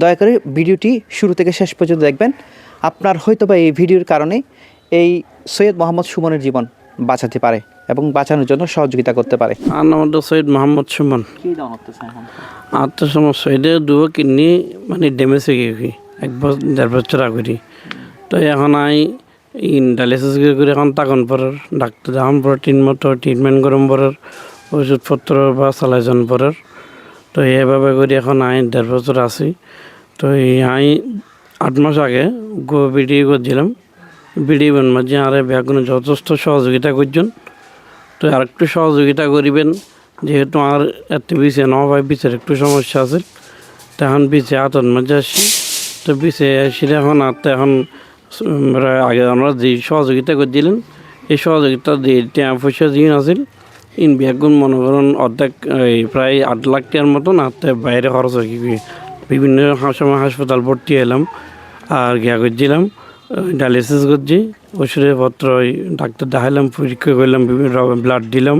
দয়া করে ভিডিওটি শুরু থেকে শেষ পর্যন্ত দেখবেন। আপনার হয়তো বা এই ভিডিওর কারণে এই সৈয়দ মোহাম্মদ সুমনের জীবন বাঁচাতে পারে এবং বাঁচানোর জন্য সহযোগিতা করতে পারে। আর নাম সৈয়দ মোহাম্মদ সুমন। তো এটা দুও কিডনি মানে ড্যামেজ হয়ে গেছে এক বছর দেড় বছর আগে তো এখন আই ডায়ালিসিস করে এখন তাকন পরের ডাক্তার দেখান পর মতো ট্রিটমেন্ট করম পরের ওষুধপত্র বা চালাইজন পরের। তো এইভাবে করে এখন আই দেড় বছর আছি। তো এই আই আট মাস আগে গো বিডি করছিলাম। বিডি মাঝে আরে ব্যাগুনে যথেষ্ট সহযোগিতা করছেন? তো আর একটু সহযোগিতা করিবেন। যেহেতু আর এত বিছে নবাই বিচের একটু সমস্যা আছে। তখন বিচে হাতত মাঝে আসি তো বিচে আসি এখন আর এখন আগে আমরা যে সহযোগিতা করছিলেন, এই সহযোগিতা দিয়ে পয়সা যিন আছিল। ইন ব্যাগুন মনে করুন অর্ধেক, এই প্রায় আট লাখ টাকার মতন আর তো বাইরে খরচ হয়। কি বিভিন্ন সময় হাসপাতাল ভর্তি এলাম আর গিয়া করছিলাম ডায়ালিসিস করছি ওষুধপত্র ওই ডাক্তার দেখাইলাম, পরীক্ষা করলাম, বিভিন্ন ব্লাড দিলাম,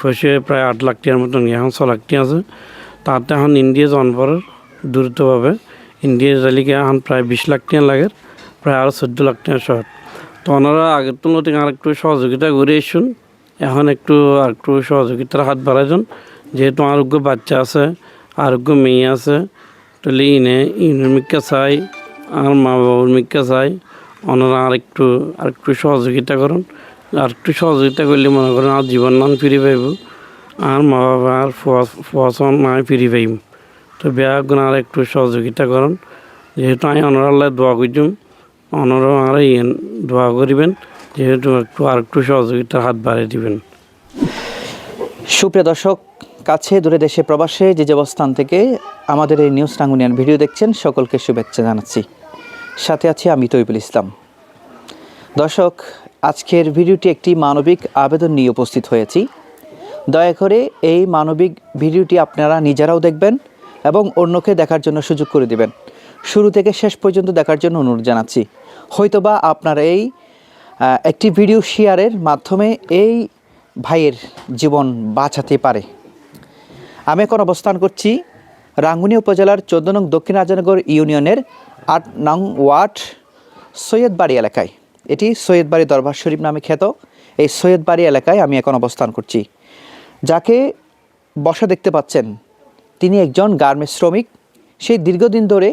পয়সা প্রায় আট লাখ টাকার মতন এখন ছ লাখ টাকা আছে। তাতে এখন ইন্ডিয়া জন পরের দ্রুতভাবে, ইন্ডিয়া জালিকে এখন প্রায় বিশ লাখ টাকা লাগে, প্রায় আরও চোদ্দ লাখ টাকা শহর। তো ওনারা আগের তুলনাতে আর একটু সহযোগিতা করে এসুন এখন একটু একটু সহযোগিতার হাত বাড়াইছেন যেহেতু আরোগ্য বাচ্চা আছে, আরোগ্য মেয়ে আছে, তাহলে ইনে, ইনের মিক্কা চাই, আর মা বাবার মিক্কা চাই। ওনারা আর একটু আর একটু সহযোগিতা করুন। আর একটু সহযোগিতা করলে মনে করেন আর জীবন মান ফিরে পাইব। আর মা বাবা আর ফসন নাই ফিরে পাইব তো বেয়া গুণ আর একটু সহযোগিতা করুন। যেহেতু আমি অনারাল্লাহ দোয়া করছুম অনারও আর ইয়েন দোয়া করিবেন। যেহেতু একটু আর একটু সহযোগিতার হাত বাড়িয়ে দিবেন। সুপ্রিয় দর্শক, কাছে দূরে দেশে প্রবাসে যে যে অবস্থান থেকে আমাদের এই নিউজ টাঙ্গুনিয়ান ভিডিও দেখছেন, সকলকে শুভেচ্ছা জানাচ্ছি। সাথে আছি আমি তৈবুল ইসলাম। দর্শক, আজকের ভিডিওটি একটি মানবিক আবেদন নিয়ে উপস্থিত হয়েছি। দয়া করে এই মানবিক ভিডিওটি আপনারা নিজেরাও দেখবেন এবং অন্যকে দেখার জন্য সুযোগ করে দিবেন। শুরু থেকে শেষ পর্যন্ত দেখার জন্য অনুরোধ জানাচ্ছি। হয়তোবা আপনারা এই একটি ভিডিও শেয়ারের মাধ্যমে এই ভাইয়ের জীবন বাঁচাতে পারে। আমি এখন অবস্থান করছি রাঙ্গুনি উপজেলার চোদ্দ নং দক্ষিণ রাজানগর ইউনিয়নের আট নং ওয়ার্ড সৈয়দবাড়ি এলাকায়। এটি সৈয়দবাড়ি দরবার শরীফ নামে খ্যাত। এই সৈয়দবাড়ি এলাকায় আমি এখন অবস্থান করছি। যাকে বসা দেখতে পাচ্ছেন, তিনি একজন গার্মেন্টস শ্রমিক। সেই দীর্ঘদিন ধরে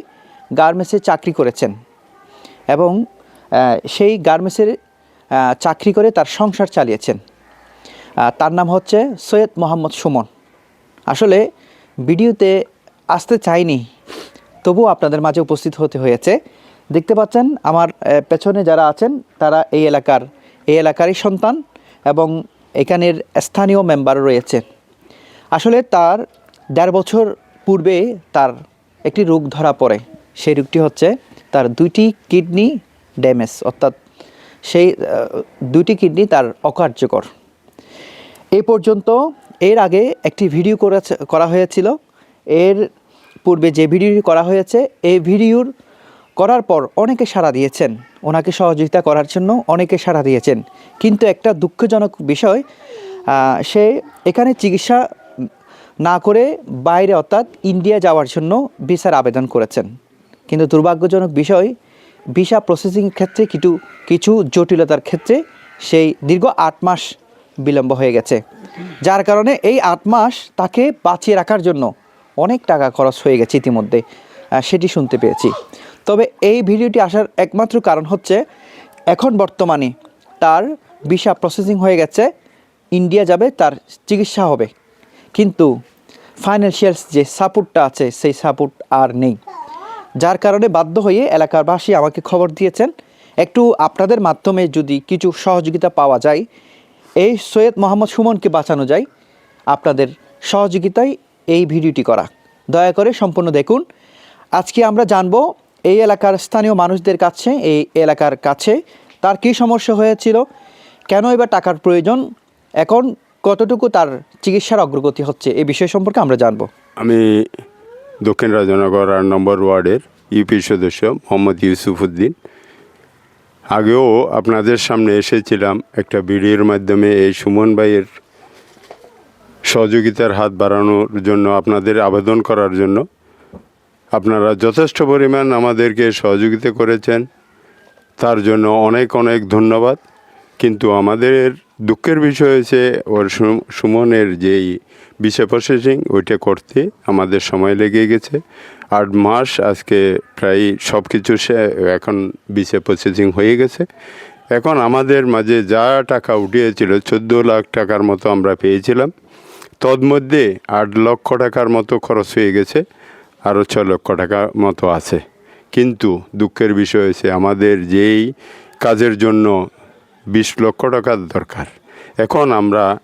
গার্মেন্টসে চাকরি করেছেন এবং সেই গার্মেন্টসের চাকরি করে তার সংসার চালিয়েছেন। তার নাম হচ্ছে সৈয়দ মোহাম্মদ সুমন। আসলে ভিডিওতে আসতে চাইনি, তবুও আপনাদের মাঝে উপস্থিত হতে হয়েছে। দেখতে পাচ্ছেন আমার পেছনে যারা আছেন, তারা এই এলাকার, এই এলাকারই সন্তান এবং এখানের স্থানীয় মেম্বার রয়েছে। আসলে তার দেড় বছর পূর্বে তার একটি রোগ ধরা পড়ে। সেই রোগটি হচ্ছে তার দুইটি কিডনি ড্যামেজ, অর্থাৎ সেই দুটি কিডনি তার অকার্যকর। এ পর্যন্ত এর আগে একটি ভিডিও করা হয়েছিল। এর পূর্বে যে ভিডিওটি করা হয়েছে এই ভিডিওর করার পর অনেকে সাড়া দিয়েছেন। ওনাকে সহযোগিতা করার জন্য অনেকে সাড়া দিয়েছেন। কিন্তু একটা দুঃখজনক বিষয় সে এখানে চিকিৎসা না করে বাইরে অর্থাৎ ইন্ডিয়া যাওয়ার জন্য ভিসার আবেদন করেছেন। কিন্তু দুর্ভাগ্যজনক বিষয় ভিসা প্রসেসিং ক্ষেত্রে কিছু কিছু জটিলতার ক্ষেত্রে সেই দীর্ঘ আট মাস বিলম্ব হয়ে গেছে। যার কারণে এই আট মাস তাকে বাঁচিয়ে রাখার জন্য অনেক টাকা খরচ হয়ে গেছে ইতিমধ্যে সেটি শুনতে পেয়েছি। তবে এই ভিডিওটি আসার একমাত্র কারণ হচ্ছে, এখন বর্তমানে তার ভিসা প্রসেসিং হয়ে গেছে, ইন্ডিয়া যাবে, তার চিকিৎসা হবে। কিন্তু ফাইন্যান্সিয়াল যে সাপোর্টটা আছে, সেই সাপোর্ট আর নেই। যার কারণে বাধ্য হয়ে এলাকারবাসী আমাকে খবর দিয়েছেন। একটু আপনাদের মাধ্যমে যদি কিছু সহযোগিতা পাওয়া যায়, এই সৈয়দ মোহাম্মদ সুমনকে বাঁচানো যায়, আপনাদের সহযোগিতায় এই ভিডিওটি করা। দয়া করে সম্পূর্ণ দেখুন। আজকে আমরা জানব, এই এলাকার স্থানীয় মানুষদের কাছে, এই এলাকার কাছে তার কী সমস্যা হয়েছিল, কেন এবার টাকার প্রয়োজন, এখন কতটুকু তার চিকিৎসার অগ্রগতি হচ্ছে এই বিষয় সম্পর্কে আমরা জানব। আমি দক্ষিণ রাজনগর আট নম্বর ওয়ার্ডের ইউপি সদস্য মোহাম্মদ ইউসুফ উদ্দিন। আগেও আপনাদের সামনে এসেছিলাম একটা ভিডিওর মাধ্যমে। এই সুমন ভাইয়ের সহযোগিতার হাত বাড়ানোর জন্য, আপনাদের আবেদন করার জন্য। আপনারা যথেষ্ট পরিমাণ আমাদেরকে সহযোগিতা করেছেন। তার জন্য অনেক অনেক ধন্যবাদ। কিন্তু আমাদের দুঃখের বিষয় হয়েছে ওর সুমনের যেই বিষয় প্রসেসিং, ওইটা করতে আমাদের সময় লেগে গেছে। আট মাস আজকে প্রায় সব কিছু সে এখন বিষয় প্রসেসিং হয়ে গেছে। এখন আমাদের মাঝে যা টাকা উঠিয়েছিল, চোদ্দ লাখ টাকার মতো আমরা পেয়েছিলাম। তন্মধ্যে আট লক্ষ টাকার মতো খরচ হয়ে গেছে, আরও ছ লক্ষ টাকা মতো আছে। কিন্তু দুঃখের বিষয় হয়েছে, আমাদের যেই কাজের জন্য বিশ লক্ষ টাকার দরকার। এখন আমরা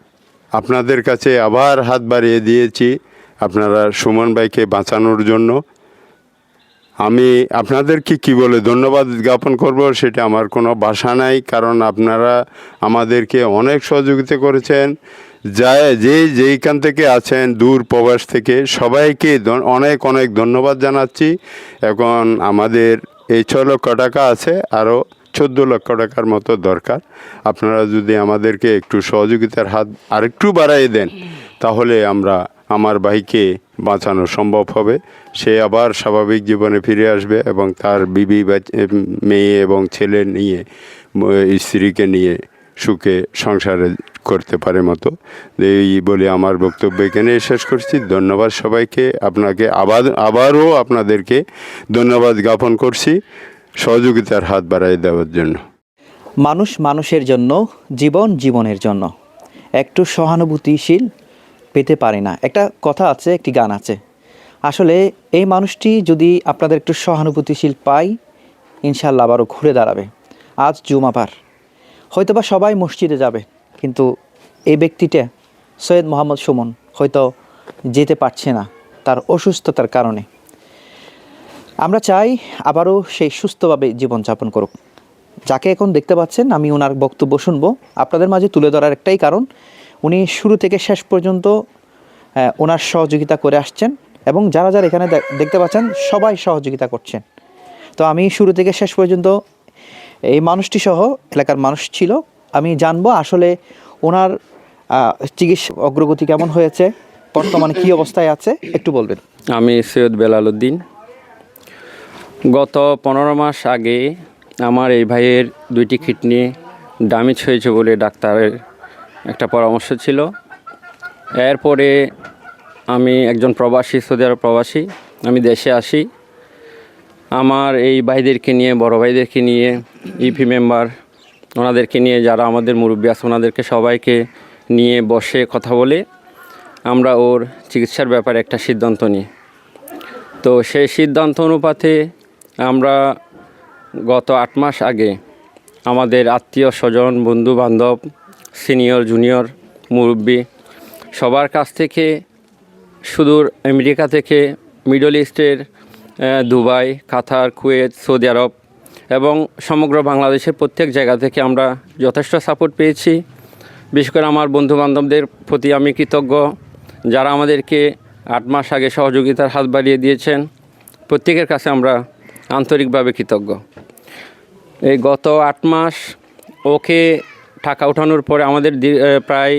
আপনাদের কাছে আবার হাত বাড়িয়ে দিয়েছি আপনারা সুমন ভাইকে বাঁচানোর জন্য। আমি আপনাদেরকে কি বলে ধন্যবাদ জ্ঞাপন করব সেটা আমার কোনো বাসা নাই, কারণ আপনারা আমাদেরকে অনেক সহযোগিতা করেছেন। যা যে যেইখান থেকে আছেন, দূর প্রবাস থেকে, সবাইকে অনেক অনেক ধন্যবাদ জানাচ্ছি। এখন আমাদের এই ছ লক্ষ টাকা আছে, আরও চোদ্দ লক্ষ টাকার মতো দরকার। আপনারা যদি আমাদেরকে একটু সহযোগিতার হাত আরেকটু বাড়াই দেন, তাহলে আমরা আমার ভাইকে বাঁচানো সম্ভব হবে। সে আবার স্বাভাবিক জীবনে ফিরে আসবে এবং তার বিবি মেয়ে এবং ছেলে নিয়ে স্ত্রীকে নিয়ে সুখে সংসারে করতে পারে মতো। এই বলে আমার বক্তব্য এখানে শেষ করছি। ধন্যবাদ সবাইকে। আপনাকে আবার, আবারও আপনাদেরকে ধন্যবাদ জ্ঞাপন করছি। সহযোগিতার হাত বাড়াই দেওয়ার জন্য। মানুষ মানুষের জন্য, জীবন জীবনের জন্য। একটু সহানুভূতিশীল পেতে পারে না। একটা কথা আছে, একটি গান আছে। আসলে এই মানুষটি যদি আপনাদের একটু সহানুভূতিশীল পাই ইনশাল্লাহ আবারও ঘুরে দাঁড়াবে। আজ জুমাবার। হয়তোবা সবাই মসজিদে যাবে, কিন্তু এই ব্যক্তিটা সৈয়দ মোহাম্মদ সুমন হয়তো যেতে পারছে না তার অসুস্থতার কারণে। আমরা চাই আবারও সেই সুস্থভাবে জীবনযাপন করুক। যাকে এখন দেখতে পাচ্ছেন, আমি ওনার বক্তব্য শুনব। আপনাদের মাঝে তুলে ধরার একটাই কারণ, উনি শুরু থেকে শেষ পর্যন্ত ওনার সহযোগিতা করে আসছেন এবং যারা যারা এখানে দেখতে পাচ্ছেন, সবাই সহযোগিতা করছেন। তো আমি শুরু থেকে শেষ পর্যন্ত, এই মানুষটি সহ এলাকার মানুষ ছিল, আমি জানব আসলে ওনার চিকিৎসা অগ্রগতি কেমন হয়েছে, বর্তমানে কী অবস্থায় আছে, একটু বলবেন। আমি সৈয়দ বেলাল উদ্দিন গত পনেরো মাস আগে আমার এই ভাইয়ের দুইটি কিডনি ড্যামেজ হয়েছে বলে ডাক্তারের একটা পরামর্শ ছিল। এরপরে আমি একজন প্রবাসী, সৌদি আরব প্রবাসী, আমি দেশে আসি। আমার এই ভাইদেরকে নিয়ে, বড় ভাইদেরকে নিয়ে ইপি মেম্বার ওনাদেরকে নিয়ে, যারা আমাদের মুরব্বী আছে, ওনাদেরকে সবাইকে নিয়ে বসে কথা বলে আমরা ওর চিকিৎসার ব্যাপারে একটা সিদ্ধান্ত নিই। তো সেই সিদ্ধান্ত অনুপাতে আমরা গত আট মাস আগে আমাদের আত্মীয় স্বজন বন্ধু বান্ধব সিনিয়র, জুনিয়র, মুরব্বী সবার কাছ থেকে সুদূর আমেরিকা থেকে মিডল ইস্টের দুবাই, কাতার, কুয়েত, সৌদি আরব এবং সমগ্র বাংলাদেশের প্রত্যেক জায়গা থেকে আমরা যথেষ্ট সাপোর্ট পেয়েছি। বিশেষ করে আমার বন্ধু বান্ধবদের প্রতি আমি কৃতজ্ঞ, যারা আমাদেরকে আট মাস আগে সহযোগিতার হাত বাড়িয়ে দিয়েছেন। প্রত্যেকের কাছে আমরা আন্তরিকভাবে কৃতজ্ঞ। এই গত আট মাস ওকে টাকা ওঠানোর পরে আমাদের প্রায়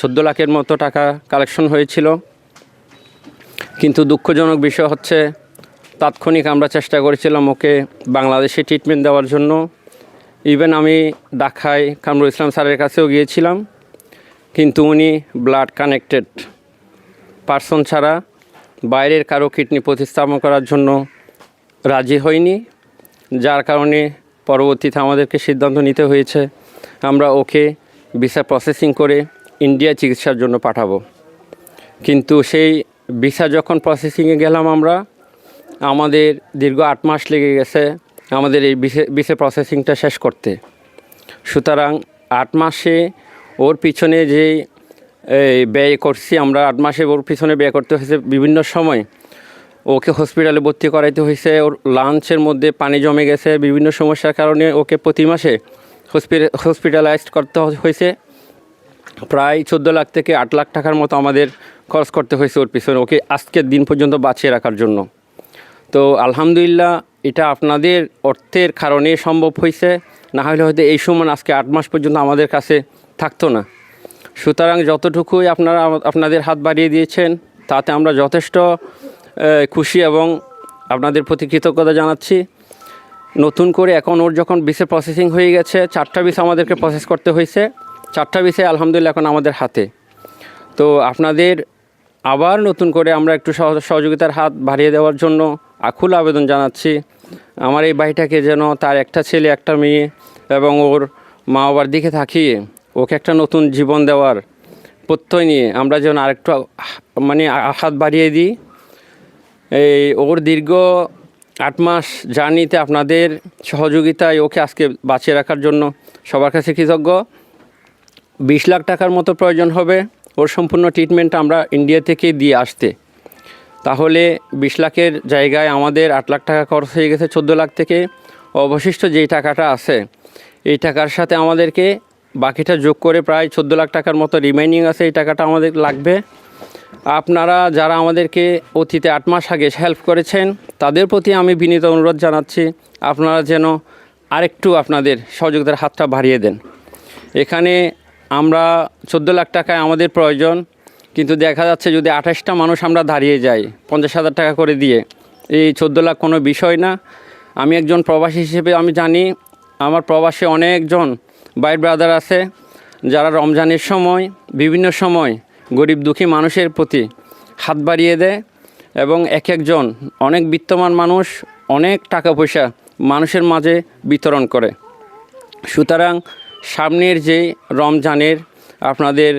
চোদ্দ লাখের মতো টাকা কালেকশন হয়েছিল। কিন্তু দুঃখজনক বিষয় হচ্ছে, তাৎক্ষণিক আমরা চেষ্টা করেছিলাম ওকে বাংলাদেশে ট্রিটমেন্ট দেওয়ার জন্য। ইভেন আমি ঢাকায় কামরুল ইসলাম স্যারের কাছেও গিয়েছিলাম, কিন্তু উনি ব্লাড কানেক্টেড পার্সন ছাড়া বাইরের কারও কিডনি প্রতিস্থাপন করার জন্য রাজি হয়নি যার কারণে পরবর্তীতে আমাদেরকে সিদ্ধান্ত নিতে হয়েছে, আমরা ওকে ভিসা প্রসেসিং করে ইন্ডিয়া চিকিৎসার জন্য পাঠাবো। কিন্তু সেই ভিসা যখন প্রসেসিংয়ে গেলাম আমরা, আমাদের দীর্ঘ আট মাস লেগে গেছে আমাদের এই ভিসা প্রসেসিংটা শেষ করতে। সুতরাং আট মাসে ওর পিছনে যে ব্যয় করছি আমরা, আট মাসে ওর পিছনে ব্যয় করতে হয়েছে বিভিন্ন সময় ওকে হসপিটালে ভর্তি করাইতে হয়েছে ওর লাঞ্চের মধ্যে পানি জমে গেছে, বিভিন্ন সমস্যার কারণে ওকে প্রতি মাসে হসপিটালাইজড করতে হয়েছে প্রায় চোদ্দ লাখ থেকে আট লাখ টাকার মতো আমাদের খরচ করতে হয়েছে ওর পিছনে। ওকে আজকের দিন পর্যন্ত বাঁচিয়ে রাখার জন্য। তো আলহামদুলিল্লাহ, এটা আপনাদের অর্থের কারণে সম্ভব হয়েছে না হলে হয়তো এই সময় আজকে আট মাস পর্যন্ত আমাদের কাছে থাকতো না। সুতরাং যতটুকুই আপনারা আপনাদের হাত বাড়িয়ে দিয়েছেন, তাতে আমরা যথেষ্ট খুশি এবং আপনাদের প্রতি কৃতজ্ঞতা জানাচ্ছি। নতুন করে এখন ওর যখন বিসে প্রসেসিং হয়ে গেছে, চারটা বিষ আমাদেরকে প্রসেস করতে হয়েছে। চারটা বিসে আলহামদুলিল্লাহ এখন আমাদের হাতে। তো আপনাদের আবার নতুন করে আমরা একটু সহ- সহযোগিতার হাত বাড়িয়ে দেওয়ার জন্য আকুল আবেদন জানাচ্ছি। আমার এই বাড়িটাকে যেন তার একটা ছেলে, একটা মেয়ে এবং ওর মা বাবার দিকে থাকিয়ে ওকে একটা নতুন জীবন দেওয়ার প্রত্যয় নিয়ে আমরা যেন আরেকটু মানে হাত বাড়িয়ে দিই। এই ওর দীর্ঘ আট মাস জার্নিতে আপনাদের সহযোগিতায় ওকে আজকে বাঁচিয়ে রাখার জন্য সবার কাছে কৃতজ্ঞ। বিশ লাখ টাকার মতো প্রয়োজন হবে ওর সম্পূর্ণ ট্রিটমেন্ট আমরা ইন্ডিয়া থেকে দিয়ে আসতে। তাহলে বিশ লাখের জায়গায় আমাদের আট লাখ টাকা খরচ হয়ে গেছে চোদ্দ লাখ থেকে। অবশিষ্ট যেই টাকাটা আছে, এই টাকার সাথে আমাদেরকে বাকিটা যোগ করে প্রায় চোদ্দ লাখ টাকার মতো রিমাইনিং আছে, এই টাকাটা আমাদের লাগবে। আপনারা যারা আমাদেরকে অতীতে আট মাস আগে হেল্প করেছেন, তাদের প্রতি আমি বিনীত অনুরোধ জানাচ্ছি, আপনারা যেন আরেকটু আপনাদের সহযোগিতার হাতটা বাড়িয়ে দেন। এখানে আমরা চোদ্দ লাখ টাকায় আমাদের প্রয়োজন, কিন্তু দেখা যাচ্ছে যদি আঠাশটা মানুষ আমরা দাঁড়িয়ে যাই, পঞ্চাশ হাজার টাকা করে দিয়ে, এই চোদ্দ লাখ কোনো বিষয় না। আমি একজন প্রবাসী হিসেবে আমি জানি, আমার প্রবাসে অনেকজন বাইর ব্রাদার আছে, যারা রমজানের সময়, বিভিন্ন সময় গরিব দুঃখী মানুষের প্রতি হাত বাড়িয়ে দেয় এবং এক একজন অনেক বিত্তমান মানুষ, অনেক টাকা পয়সা মানুষের মাঝে বিতরণ করে। সুতরাং সামনের যে রমজানের আপনাদের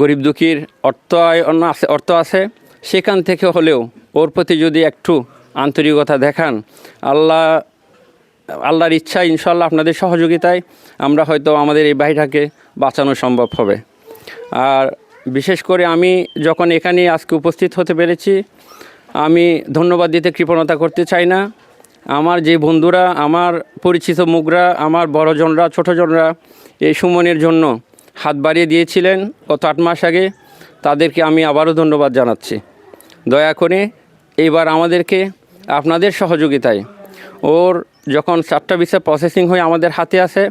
গরিব দুঃখীর অর্থ আয়ন আছে, অর্থ আছে, সেখান থেকে হলেও ওর প্রতি যদি একটু আন্তরিকতা দেখান, আল্লাহ, আল্লাহর ইচ্ছা ইনশাল্লাহ আপনাদের সহযোগিতায় আমরা হয়তো আমাদের এই বাড়িটাকে বাঁচানো সম্ভব হবে। আর বিশেষ করে আমি যখন এখানে আজকে উপস্থিত হতে পেরেছি, আমি ধন্যবাদ দিতে কৃপণতা করতে চাই না। আমার যে বন্ধুরা, আমার পরিচিত মুখরা, আমার বড়জনরা ছোটোজনরা এই সুমনের জন্য হাত বাড়িয়ে দিয়েছিলেন গত আট মাস আগে, তাদেরকে আমি আবারও ধন্যবাদ জানাচ্ছি। দয়া করে এইবার আমাদেরকে আপনাদের সহযোগিতায়, ওর যখন চারটা বিষয় প্রসেসিং হয়ে আমাদের হাতে আসে,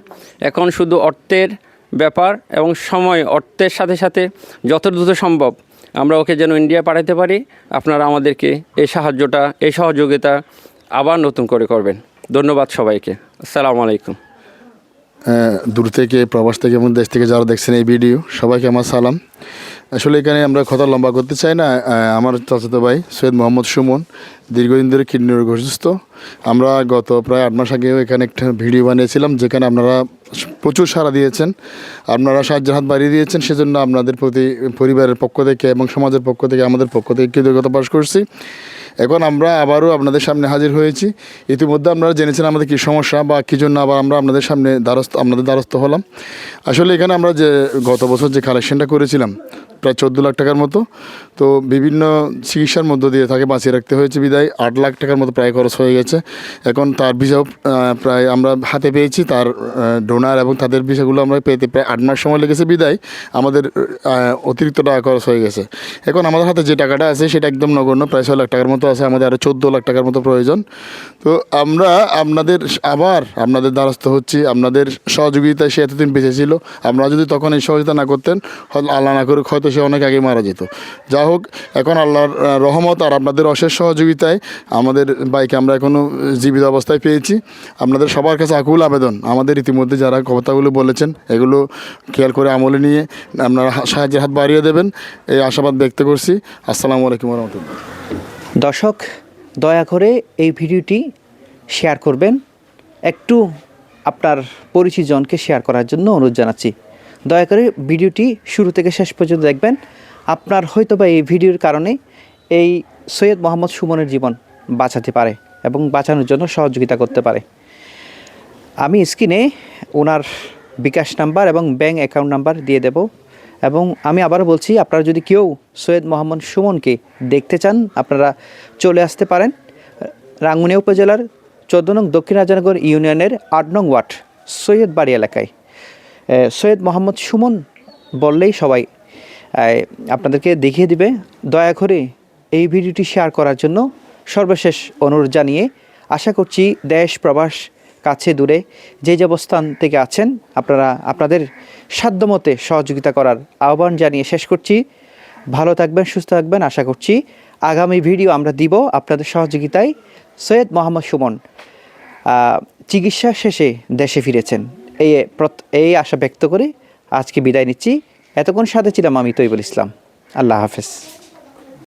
এখন শুধু অর্থের ব্যাপার এবং সময় অর্থের সাথে সাথে যত দ্রুত সম্ভব আমরা ওকে যেন ইন্ডিয়া পাঠাতে পারি আপনারা আমাদেরকে এই সাহায্যটা এই সহযোগিতা আবার নতুন করে করবেন। ধন্যবাদ সবাইকে। আসসালামু আলাইকুম। আহ, দূর থেকে প্রবাস থেকে এবং দেশ থেকে যারা দেখছেন এই ভিডিও সবাইকে আমার সালাম। আসলে এখানে আমরা কথা লম্বা করতে চাই না আমার চাচাতো ভাই সৈয়দ মোহাম্মদ সুমন, দীর্ঘদিন ধরে কিডনি রোগ অসুস্থ। আমরা গত প্রায় আট মাস আগেও এখানে একটা ভিডিও বানিয়েছিলাম, যেখানে আপনারা প্রচুর সাড়া দিয়েছেন। আপনারা সাহায্যের হাত বাড়িয়ে দিয়েছেন, সেজন্য আপনাদের প্রতি পরিবারের পক্ষ থেকে এবং সমাজের পক্ষ থেকে, আমাদের পক্ষ থেকে কৃতজ্ঞতা প্রকাশ করছি। এখন আমরা আবারও আপনাদের সামনে হাজির হয়েছি। ইতিমধ্যে আপনারা জেনেছেন আমাদের কী সমস্যা বা কী জন্য আবার আমরা আপনাদের সামনে দ্বারস্থ আপনাদের দ্বারস্থ হলাম। আসলে এখানে আমরা যে গত বছর যে কালেকশনটা করেছিলাম প্রায় চোদ্দ লাখ টাকার মতো। তো বিভিন্ন চিকিৎসার মধ্য দিয়ে তাকে বাঁচিয়ে রাখতে হয়েছে বিদায়। আট লাখ টাকার মতো প্রায় খরচ হয়ে গেছে। এখন তার ভিসাও প্রায় আমরা হাতে পেয়েছি। তার ডোনার এবং তাদের ভিসাগুলো আমরা পেতে প্রায় আট মাস সময় লেগেছে বিদায়। আমাদের অতিরিক্ত টাকা খরচ হয়ে গেছে। এখন আমাদের হাতে যে টাকাটা আছে, সেটা একদম নগণ্য। প্রায় ছয় লাখ টাকার মতো আছে। আমাদের আরও চোদ্দ লাখ টাকার মতো প্রয়োজন। তো আমরা আপনাদের আবার, আপনাদের দ্বারস্থ হচ্ছি। আপনাদের সহযোগিতায় সে এতদিন বেঁচে ছিল। আপনারা যদি তখন এই সহযোগিতা না করতেন, হয়তো আল্লাহ না করুক, হয়তো সে অনেক আগে মারা যেত। যা হোক, এখন আল্লাহর রহমত আর আপনাদের অশেষ সহযোগিতায় আমাদের বাইকে আমরা এখনও জীবিত অবস্থায় পেয়েছি। আপনাদের সবার কাছে আকুল আবেদন। আমাদের ইতিমধ্যে যারা কথাগুলো বলেছেন, এগুলো খেয়াল করে আমলে নিয়ে আপনারা সাহায্যের হাত বাড়িয়ে দেবেন। এই আশাবাদ ব্যক্ত করছি। আসসালামু আলাইকুম রহমতুল্লাহ। দর্শক, দয়া করে এই ভিডিওটি শেয়ার করবেন। একটু আপনার পরিচিতজনকে শেয়ার করার জন্য অনুরোধ জানাচ্ছি। দয়া করে ভিডিওটি শুরু থেকে শেষ পর্যন্ত দেখবেন। আপনার হয়তো বা এই ভিডিওর কারণে এই সৈয়দ মোহাম্মদ সুমনের জীবন বাঁচাতে পারে এবং বাঁচানোর জন্য সহযোগিতা করতে পারে। আমি স্ক্রিনে ওনার বিকাশ নাম্বার এবং ব্যাঙ্ক অ্যাকাউন্ট নাম্বার দিয়ে দেব এবং আমি আবারও বলছি, আপনারা যদি কেউ সৈয়দ মোহাম্মদ সুমনকে দেখতে চান, আপনারা চলে আসতে পারেন। রাঙ্গুনিয়া উপজেলার চোদ্দ নং দক্ষিণ রাজানগর ইউনিয়নের আট নং ওয়ার্ড সৈয়দ বাড়ি এলাকায়। সৈয়দ মোহাম্মদ সুমন বললেই সবাই আপনাদেরকে দেখিয়ে দিবে, দয়া করে এই ভিডিওটি শেয়ার করার জন্য সর্বশেষ অনুরোধ জানিয়ে আশা করছি দেশ, প্রবাস, কাছে, দূরে যে যে অবস্থান থেকে আছেন, আপনারা আপনাদের সাধ্যমতে সহযোগিতা করার আহ্বান জানিয়ে শেষ করছি। ভালো থাকবেন, সুস্থ থাকবেন, আশা করছি আগামী ভিডিও আমরা দিব আপনাদের সহযোগিতায় সৈয়দ মোহাম্মদ সুমন চিকিৎসা শেষে দেশে ফিরেছেন। এই এই আশা ব্যক্ত করে আজকে বিদায় নিচ্ছি। এতক্ষণ সাথে ছিলাম আমি তৈবুল ইসলাম। আল্লাহ হাফেজ।